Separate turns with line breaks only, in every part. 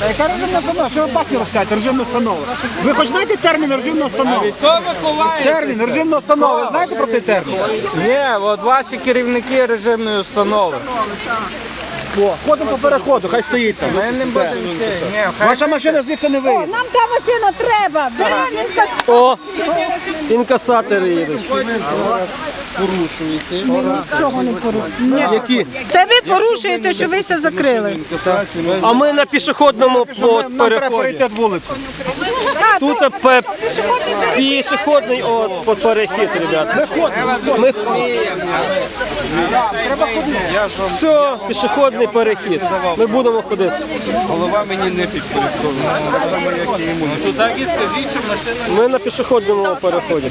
Та яка режимна установа? Що ви басні розказуєте? Режимна установа. Ви хоч знаєте термін режимна установа? Від
того ви ховаєте? Термін режимна
установа. Ви знаєте про той термін?
Ні,
от ваші керівники режимної установи.
О, ходимо по переходу, хай стоїть там.
Ми не йти. Ні, хай Ваша машина
звідси не виїде.
Нам та машина треба. Беременська. О,
інкасатори їдуть.
Які?
Це ви порушуєте, що ви все закрили.
А
ми на пішохідному
треба переході. перейти вулицю.
Тут
пе- пішохідний от, перехід, ребят.
Ми
Все, пішохідний перехід. Ми будемо ходити.
Голова мені не підпорядкована, так само, як і йому.
так і скажіть, що машина
Ми на пішохідному переході.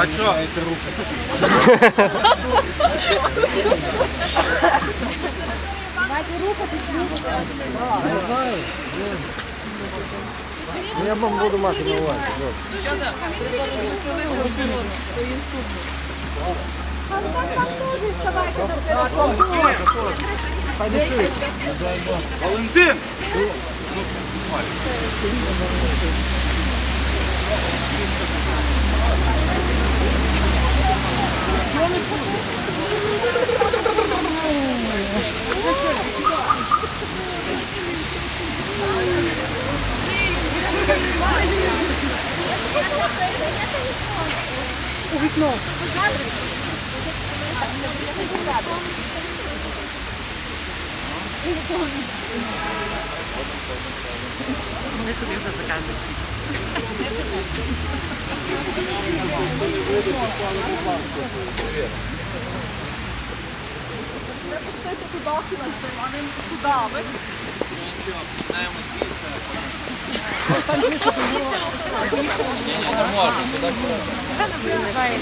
А що? Валентин! У
вікно. Вони собі вже заказують піцу. Читайте туди хлопцем, а не туди. ви. Ну нічого, починаємо з піци. Ні, ні, не можна, туди Вона приїжджає.